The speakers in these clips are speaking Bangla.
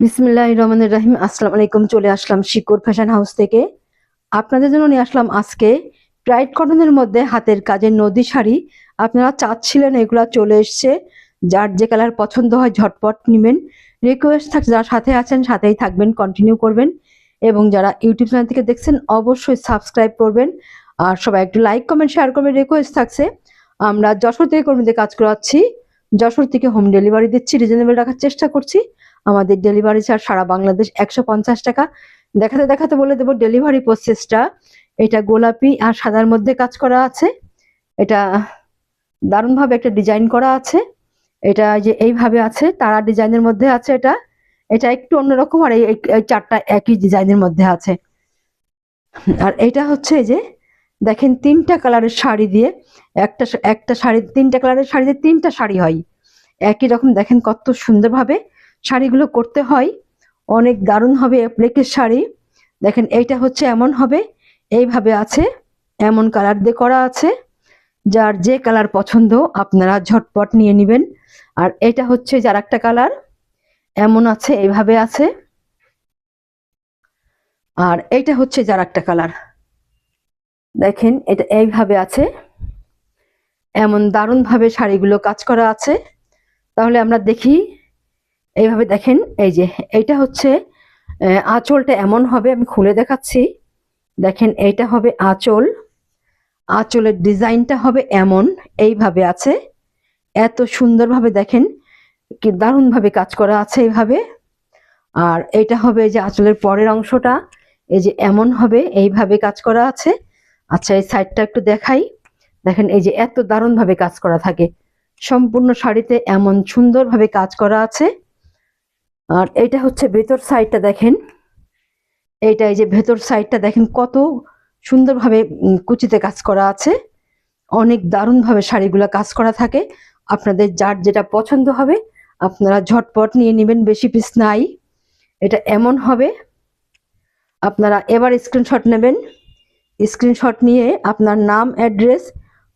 বিসমিল্লাহ রহমানুর রাহিম, আসসালামু আলাইকুম। চলে আসলাম শিকর ফ্যাশন হাউস থেকে। আপনাদের জন্য নিয়ে আসলাম আজকে ব্রাইট কটনের মধ্যে হাতের কাজের নদী শাড়ি। আপনারা চাচ্ছিলেন এগুলা চলে এসছে। যার যে কালার পছন্দ হয়, ঝটপট নেবেন। রিকোয়েস্ট থাকছে, যারা সাথে আছেন, সাথেই থাকবেন কন্টিনিউ করবেন। এবং যারা ইউটিউব চ্যানেল থেকে দেখছেন, অবশ্যই সাবস্ক্রাইব করবেন। আর সবাই একটু লাইক কমেন্ট শেয়ার করবেন। রিকোয়েস্ট থাকছে। আমরা যশোর থেকে কর্মীদের কাজ করাচ্ছি। যশোর থেকে হোম ডেলিভারি দিচ্ছি। রিজনেবল রাখার চেষ্টা করছি। আমাদের ডেলিভারি চার্জ সারা বাংলাদেশ একশো পঞ্চাশ টাকা। দেখাতে দেখাতে বলে দেবো ডেলিভারি প্রসেসটা এটা গোলাপি আর সাদার মধ্যে কাজ করা আছে। এটা দারুণভাবে একটা ডিজাইন করা আছে। এটা যে এইভাবে আছে, তারা ডিজাইনের মধ্যে আছে এটা। এটা একটু অন্যরকম আর এই চারটা একই ডিজাইনের মধ্যে আছে। আর এটা হচ্ছে যে, দেখেন তিনটা কালারের শাড়ি দিয়ে একটা একটা শাড়ি, তিনটা কালারের শাড়ি দিয়ে তিনটা শাড়ি হয়। একই রকম, দেখেন কত সুন্দরভাবে। শাড়িগুলো করতে হয়। অনেক দারুণ হবে অ্যাপ্লিকের শাড়ি। দেখেন এইটা হচ্ছে এমন হবে, এইভাবে আছে, এমন কালার দিয়ে করা আছে। যার যে কালার পছন্দ আপনারা ঝটপট নিয়ে নেবেন। আর এটা হচ্ছে যার একটা কালার, এমন আছে, এইভাবে আছে। আর এইটা হচ্ছে যার একটা কালার। দেখেন এটা এইভাবে আছে, এমন দারুণভাবে শাড়িগুলো কাজ করা আছে। তাহলে আমরা দেখি এইভাবে দেখেন, এই যে, এইটা হচ্ছে আঁচলটা এমন হবে, আমি খুলে দেখাচ্ছি। দেখেন, এইটা হবে আঁচল। আঁচলের ডিজাইনটা হবে এমন, এইভাবে আছে। এত সুন্দরভাবে দেখেন, কি দারুণভাবে কাজ করা আছে এইভাবে। আর এইটা হবে যে আঁচলের পরের অংশটা, এই যে এমন হবে, এইভাবে কাজ করা আছে। আচ্ছা এই সাইডটা একটু দেখাই। দেখেন, এই যে এত দারুণভাবে কাজ করা থাকে। সম্পূর্ণ শাড়িতে এমন সুন্দরভাবে কাজ করা আছে। আর এইটা হচ্ছে ভেতর সাইডটা দেখেন। এইটা এই যে ভেতর সাইডটা দেখেন কত সুন্দরভাবে কুচিতে কাজ করা আছে। অনেক দারুণভাবে শাড়িগুলো কাজ করা থাকে। আপনাদের যার যেটা পছন্দ হবে, আপনারা ঝটপট নিয়ে নেবেন, বেশি পিস নাই। এটা এমন হবে, আপনারা এবার স্ক্রিনশট নেবেন। স্ক্রিনশট নিয়ে আপনার নাম অ্যাড্রেস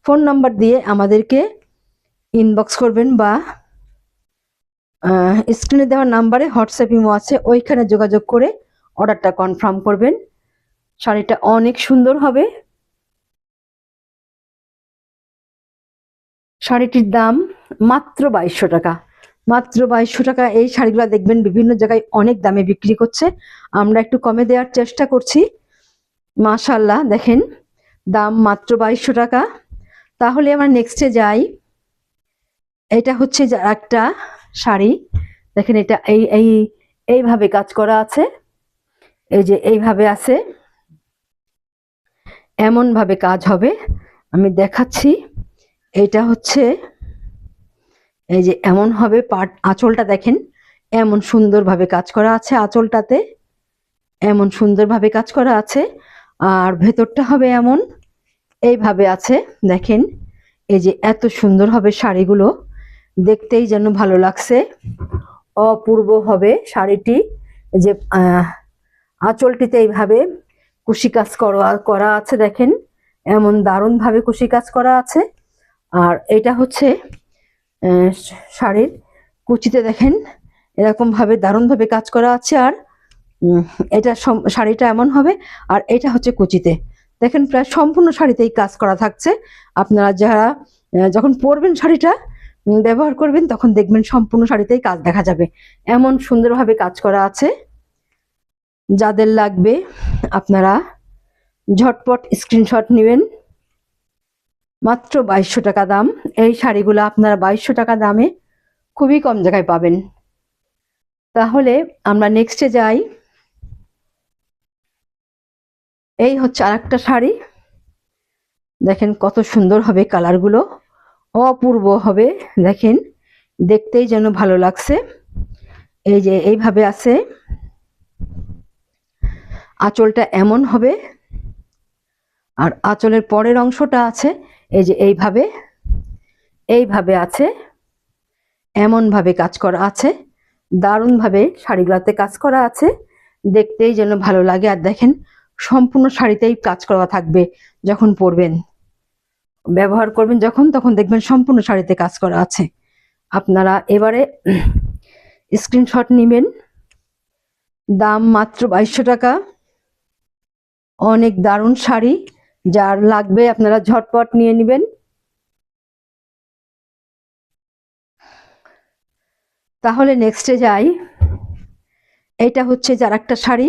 ফোন নাম্বার দিয়ে আমাদেরকে ইনবক্স করবেন বা স্ক্রিনে দেওয়া নাম্বারে হোয়াটসঅ্যাপ ইমো আছে, ওইখানে যোগাযোগ করে অর্ডারটা কনফার্ম করবেন। শাড়িটা অনেক সুন্দর হবে। শাড়িটির দাম মাত্র বাইশশো টাকা। মাত্র বাইশশো টাকা। এই শাড়িগুলো দেখবেন বিভিন্ন জায়গায় অনেক দামে বিক্রি করছে। আমরা একটু কমে দেওয়ার চেষ্টা করছি। মাশাল্লাহ দেখেন, দাম মাত্র বাইশশো টাকা। তাহলে আমরা নেক্সটে যাই। এটা হচ্ছে একটা শাড়ি। দেখেন এটা এই এই, এইভাবে কাজ করা আছে। এই যে এইভাবে আছে। এমন ভাবে কাজ হবে। আমি দেখাচ্ছি। এটা হচ্ছে, এই যে এমন হবে পাট, আঁচলটা দেখেন। এমন সুন্দরভাবে কাজ করা আছে আঁচলটাতে। এমন সুন্দরভাবে কাজ করা আছে। আর ভেতরটা হবে এমন। এইভাবে আছে। দেখেন, এই যে এত সুন্দর হবে শাড়িগুলো। দেখতেই যেন ভালো লাগছে। অপূর্ব হবে শাড়িটি যে আঁচলটিতে এইভাবে কুশি কাজ করা আছে দেখেন, এমন দারুণ ভাবে কুশি কাজ করা আছে। আর এটা হচ্ছে শাড়ির কুচিতে দেখেন এরকম ভাবে দারুণ ভাবে কাজ করা আছে। আর এটা শাড়িটা এমন হবে, আর এটা হচ্ছে কুচিতে। দেখেন প্রায় সম্পূর্ণ শাড়িতেই কাজ করা থাকছে। আপনারা যারা যখন পরবেন শাড়িটা ব্যবহার করবেন, তখন দেখবেন সম্পূর্ণ শাড়িতেই কাজ দেখা যাবে। এমন সুন্দরভাবে কাজ করা আছে। যাদের লাগবে, আপনারা ঝটপট স্ক্রিনশট নেবেন। মাত্র বাইশশো টাকা দাম। এই শাড়িগুলো আপনারা বাইশশো টাকা দামে খুবই কম জায়গায় পাবেন। তাহলে আমরা নেক্সটে যাই। এই হচ্ছে আরেকটা শাড়ি। দেখেন কত সুন্দর হবে কালারগুলো অপূর্ব হবে, দেখেন, দেখতেই যেন ভালো লাগছে। এই যে এইভাবে আছে, আঁচলটা এমন হবে, আর আঁচলের পরের অংশটা আছে, এই যে এইভাবে এইভাবে আছে, এমনভাবে কাজ করা আছে দারুণ ভাবে শাড়িগুলোতে কাজ করা আছে, দেখতেই যেন ভালো লাগে। আর দেখেন, সম্পূর্ণ শাড়িতেই কাজ করা থাকবে যখন পরবেন। ব্যবহার করবেন যখন, তখন দেখবেন সম্পূর্ণ শাড়িতে কাজ করা আছে। আপনারা এবারে স্ক্রিনশট নেবেন। দাম মাত্র বাইশশো টাকা। অনেক দারুণ শাড়ি, যার লাগবে আপনারা ঝটপট নিয়ে নেবেন। তাহলে নেক্সটে যাই। এটা হচ্ছে যার একটা শাড়ি।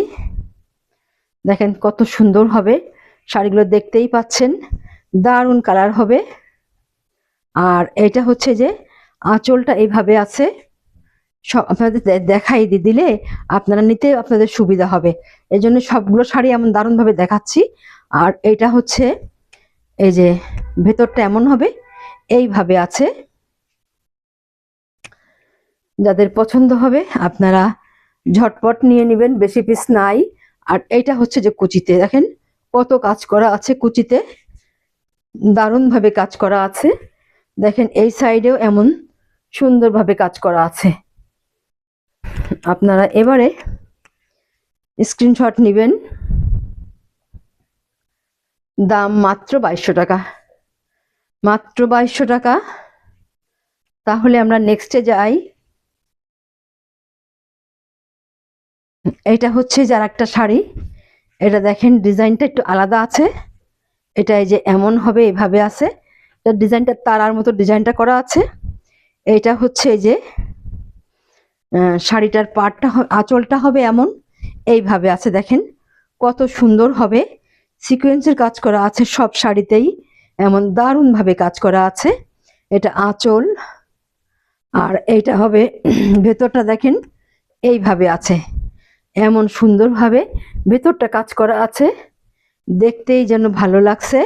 দেখেন কত সুন্দর হবে। শাড়িগুলো দেখতেই পাচ্ছেন। দারুণ কালার হবে। আর এটা হচ্ছে যে আঁচলটা এইভাবে আছে। সব আপনাদের দেখাই দিলে আপনারা নিতে আপনাদের সুবিধা হবে। এই জন্য সবগুলো শাড়ি এমন দারুণভাবে দেখাচ্ছি। আর এটা হচ্ছে এই যে ভেতরটা এমন হবে, এইভাবে আছে। যাদের পছন্দ হবে আপনারা ঝটপট নিয়ে নেবেন, বেশি পিস নাই। আর এইটা হচ্ছে যে কুচিতে, দেখেন কত কাজ করা আছে কুচিতে। দারুণভাবে কাজ করা আছে। দেখেন, এই সাইডেও এমন সুন্দরভাবে কাজ করা আছে। আপনারা এবারে স্ক্রিনশট নেবেন। দাম মাত্র বাইশশো টাকা। মাত্র বাইশশো টাকা। তাহলে আমরা নেক্সটে যাই। এটা হচ্ছে যার একটা শাড়ি। এটা দেখেন, ডিজাইনটা একটু আলাদা আছে। এটা এই যে এমন হবে, এভাবে আছে। এটা ডিজাইনটা তারার মতো ডিজাইনটা করা আছে। এটা হচ্ছে এই যে শাড়িটার পাটটা আঁচলটা হবে এমন। এইভাবে আছে, দেখেন। কত সুন্দর হবে। সিকোয়েন্সের কাজ করা আছে সব শাড়িতেই। এমন দারুণভাবে কাজ করা আছে। এটা আঁচল। আর এইটা হবে, ভেতরটা দেখেন, এইভাবে আছে। এমন সুন্দরভাবে ভেতরটা কাজ করা আছে। দেখতেই যেন ভালো লাগছে।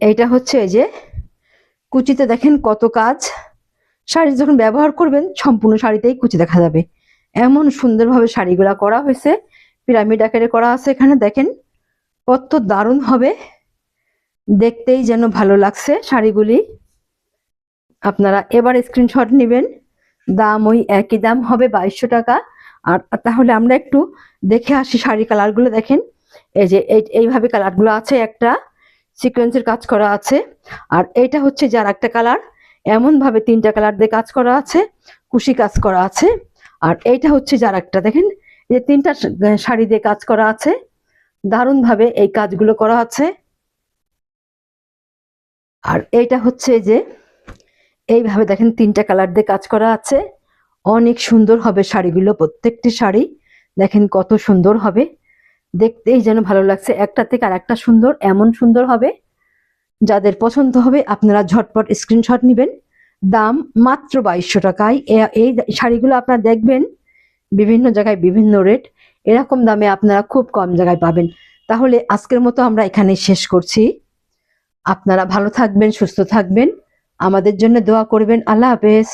এইটা হচ্ছে যে, কুচিতে দেখেন কত কাজ। শাড়ি যখন ব্যবহার করবেন, সম্পূর্ণ শাড়িতেই কুচি দেখা যাবে। এমন সুন্দরভাবে শাড়িগুলা করা হয়েছে। পিরামিড আকারে করা আছে এখানে, দেখেন। কত দারুণ হবে। দেখতেই যেন ভালো লাগছে শাড়িগুলি। আপনারা এবার স্ক্রিনশট নেবেন। দাম ওই একই দাম হবে বাইশশো টাকা। আর তাহলে আমরা একটু দেখে আসি শাড়ি কালারগুলো দেখেন। এই যে এই- এইভাবে কালারগুলো আছে, একটা সিকোয়েন্সের কাজ করা আছে। আর এইটা হচ্ছে যার একটা কালার, এমনভাবে তিনটা কালার দিয়ে কাজ করা আছে, কুশি কাজ করা আছে। আর এইটা হচ্ছে যার একটা, দেখেন যে তিনটা শাড়ি দিয়ে কাজ করা আছে। দারুণভাবে এই কাজগুলো করা আছে। আর এইটা হচ্ছে যে, এইভাবে দেখেন তিনটা কালার দিয়ে কাজ করা আছে। অনেক সুন্দর হবে শাড়িগুলো, প্রত্যেকটি শাড়ি। দেখেন কত সুন্দর হবে। দেখতেই যেন ভালো লাগছে একটা থেকে আর একটা সুন্দর, এমন সুন্দর হবে। যাদের পছন্দ হবে আপনারা ঝটপট স্ক্রিনশট নেবেন। দাম মাত্র বাইশশো টাকায়। এই শাড়িগুলো আপনারা দেখবেন বিভিন্ন জায়গায় বিভিন্ন রেট এরকম দামে আপনারা খুব কম জায়গায় পাবেন। তাহলে আজকের মতো আমরা এখানে শেষ করছি। আপনারা ভালো থাকবেন, সুস্থ থাকবেন। আমাদের জন্য দোয়া করবেন। আল্লাহ হাফেজ।